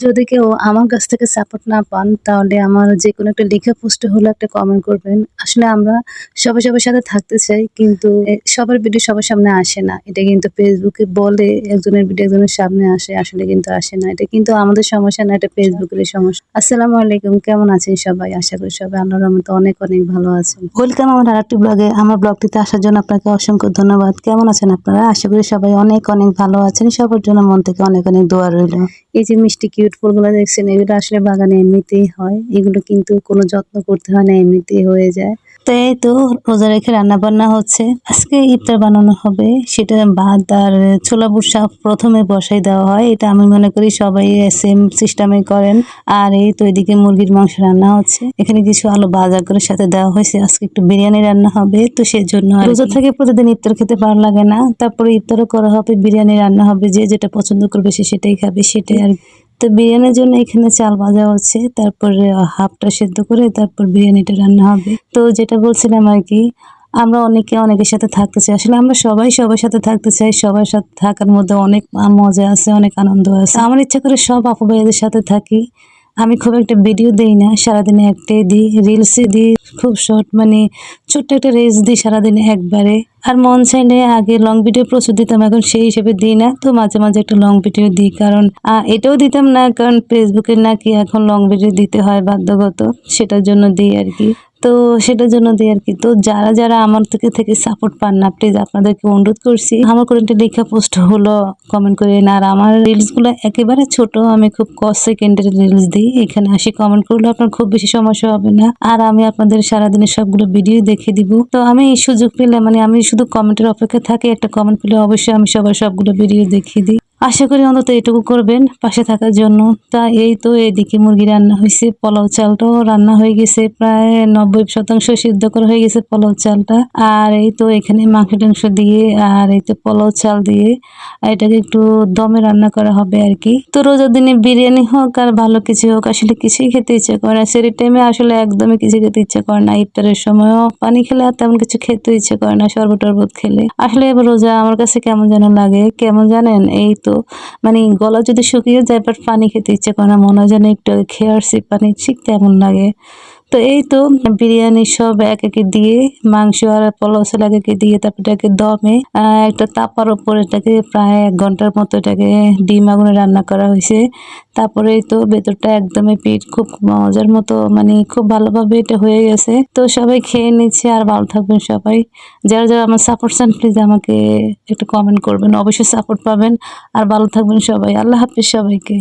যদি কেউ আমার কাছ থেকে সাপোর্ট না পান, তাহলে আমার যে কোনো একটা লেখা পোস্টে হলো একটা কমেন্ট করবেন। আসলে আমরা সবাই সবার সাথে থাকতে চাই, কিন্তু সবার ভিডিও সবার সামনে আসে না। এটা কিন্তু ফেসবুকে বলে, একজনের ভিডিও একজনের সামনে আসে, আসলে কিন্তু আসে না। এটা কিন্তু আমাদের সমস্যা না, এটা ফেসবুকের সমস্যা। আসসালামু আলাইকুম, কেমন আছেন সবাই? আশা করি সবাই আল্লাহর রহমতে অনেক অনেক ভালো আছেন। ওয়েলকাম আমার আরেকটি ব্লগে আমার ব্লগটিতে আসার জন্য আপনাকে অসংখ্য ধন্যবাদ। কেমন আছেন আপনারা? আশা করি সবাই অনেক অনেক ভালো আছেন। সবার জন্য মন থেকে অনেক অনেক দোয়া রইল। এই যে মিষ্টি কিউট ফুলগুলো দেখছেন এগুলো আসলে বাগানে এমনিতেই হয়। এগুলো কিন্তু কোনো যত্ন করতে হয় না এমনিতেই হয়ে যায়। তো এই তো রোজা রেখে রান্না বান্না হচ্ছে। আজকে ইফতার বানানো হবে সেটা ভাত আর ছোলা বুটসা প্রথমে বসাই দেওয়া হয়। এটা আমি মনে করি সবাই সেম সিস্টেমে করেন। আর এই তো এদিকে মুরগির মাংস রান্না হচ্ছে। এখানে কিছু আলু বাজার করে সাথে দেওয়া হয়েছে। আজকে একটু বিরিয়ানি রান্না হবে তো সেজন্য রোজা থেকে প্রতিদিন ইফতার খেতে ভালো লাগে না। তারপরে ইফতারও করা হবে বিরিয়ানি রান্না হবে যে যেটা পছন্দ করবে সে সেটাই খাবে সেটাই আর। তো বিরিয়ানির জন্য এখানে চাল ভাজা হচ্ছে, তারপরে হাফটা সেদ্ধ করে তারপর বিরিয়ানিটা রান্না হবে। তো যেটা বলছিলাম আর কি, আমরা অনেকে অনেকের সাথে থাকতে চাই। আসলে আমরা সবাই সবার সাথে থাকতে চাই, সবার সাথে থাকার মধ্যে অনেক মজা আছে, অনেক আনন্দ আছে। আমার ইচ্ছা করে সব আপু ভাইয়াদের সাথে থাকি। আমি খুব একটা ভিডিও দিই না, সারাদিনে একটাই দিই রিলসে দিই, খুব শর্ট মানে ছোট্ট একটা রিলস দিই সারাদিনে একবারে। আর মন চাইলে আগে লং ভিডিও প্রচুর দিতাম, এখন সেই হিসেবে দিই না, তো মাঝে মাঝে একটা লং ভিডিও দিই, কারণ এটাও দিতাম না, কারণ ফেসবুকে নাকি এখন লং ভিডিও দিতে হয় বাধ্যগত, সেটার জন্য দিই আর কি। তো সেটার জন্য দিই আর কি। তো যারা যারা আমার থেকে থেকে সাপোর্ট পান না প্লিজ আপনাদেরকে অনুরোধ করছি। আমার কোনো একটা লেখা পোস্ট হলো কমেন্ট করে না আর আমার রিলসগুলো একেবারে ছোট, আমি খুব ক সেকেন্ডের রিলস দিই। এখানে আসি কমেন্ট করলে আপনার খুব বেশি সমস্যা হবে না। আর আমি আপনাদের সারাদিনের সবগুলো ভিডিও দেখে দিব। তো আমি এই সুযোগ পেলে মানে আমি শুধু কমেন্টের অপেক্ষা থাকি, একটা কমেন্ট পেলে অবশ্যই আমি সবার সবগুলো ভিডিও দেখিয়ে দিই। আশা করি অন্তত এটুকু করবেন পাশে থাকার জন্য। তা এই তো এদিকে মুরগি রান্না হয়েছে, পোলাও চালটাও রান্না হয়ে গেছে, প্রায় নব্বই শতাংশ সিদ্ধ করা হয়ে গেছে পোলাও চালটা। আর এই তো এখানে মাংস টাংস দিয়ে, আর এই তো পোলাও চাল দিয়ে এটাকে একটু দমে রান্না করা হবে আর কি। তো রোজার দিনে বিরিয়ানি হোক আর ভালো কিছু হোক, আসলে কিছুই খেতে ইচ্ছে করে না। সেরি টাইমে আসলে একদমই কিছু খেতে ইচ্ছে করে না। ইফতারের সময়ও পানি খেলে আর তেমন কিছু খেতে ইচ্ছে করে না, শরবত টরবত খেলে। আসলে রোজা আমার কাছে কেমন যেন লাগে, কেমন জানেন? এই তো মানে গলা যদি শুকিয়ে যায় বাট পানি খেতে ইচ্ছে করে না, মনে হয় যেন একটু খেয়ে আসছি পানি ঠিক তেমন লাগে। তো এই তো বিরিয়ানি সব এক একে দিয়ে, মাংস আর পোলাও চাল এক একে দিয়ে তারপর এটাকে দমে একটা তাপার উপর এটাকে প্রায় এক ঘণ্টার মতো এটাকে ডিম আগুনে রান্না করা হয়েছে। তারপরে তো ভেতরটা একদমই পিঠ খুব মজার মতো মানে খুব ভালোভাবে এটা হয়ে গেছে। তো সবাই খেয়ে নিচ্ছে আর ভালো থাকবেন সবাই। যারা যারা আমার সাপোর্ট চান প্লিজ আমাকে একটু কমেন্ট করবেন, অবশ্যই সাপোর্ট পাবেন। আর ভালো থাকবেন সবাই। আল্লাহ হাফিজ সবাইকে।